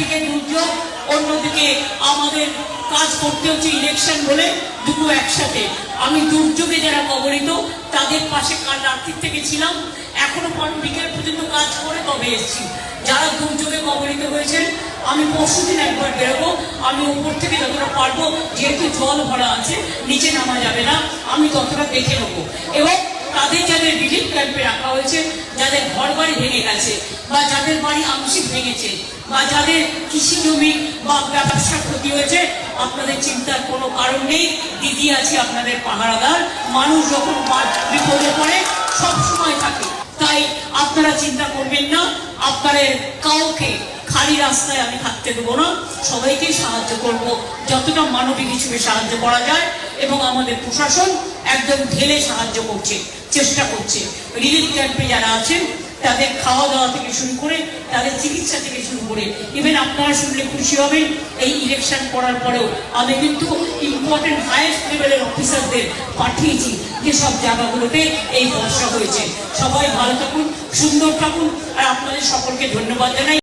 একদিকে দুর্যোগ, অন্যদিকে আমাদের কাজ করতে হচ্ছে ইলেকশন বলে দুটো একসাথে। আমি দুর্যোগে যারা কবলিত, তাদের পাশে কাল রাত্রির থেকে ছিলাম। এখনও পর বিকেল পর্যন্ত কাজ করে তবে এসেছি? যারা দুর্যোগে কবলিত হয়েছেন, আমি পরশুদিন একবার বেরোবো। আমি উপর থেকে যতটা পারব, যেহেতু জল ভরা আছে, নিচে নামা যাবে না, আমি ততটা দেখে নেব। এবং তাদের যাদের রিলিফ ক্যাম্পে রাখা হয়েছে, যাদের ঘর বাড়ি ভেঙে গেছে, বা যাদের বাড়ি আংশিক ভেঙেছে, বা যাদের কৃষি জমি বা ব্যবসার ক্ষতি হয়েছে, আপনাদের চিন্তার কোনো কারণ নেই। দিদি আছে আপনাদের পাহারাদার, মানুষ যখন বিপদে পড়ে, সব সময় থাকে। তাই আপনারা চিন্তা করবেন না, আপনাদের কাউকে খালি রাস্তায় আমি থাকতে দেবো না। সবাইকে সাহায্য করব। যতটা মানবিক হিসেবে সাহায্য করা যায় এবং আমাদের প্রশাসন একদম ঢেলে সাহায্য করছে, চেষ্টা করছে। রিলিফ ক্যাম্পে যারা আছেন, তাদের খাওয়া দাওয়া থেকে শুরু করে, তাদের চিকিৎসা থেকে শুরু করে। ইভেন আপনারা শুনলে খুশি হবেন, এই ইলেকশন করার পরেও আমি কিন্তু ইম্পর্টেন্ট হায়েস্ট লেভেলের অফিসারদের পাঠিয়েছি যে সব জায়গাগুলোতে এই বর্ষা হয়েছে। সবাই ভালো থাকুন, সুন্দর থাকুন, আর আপনাদের সকলকে ধন্যবাদ জানাই।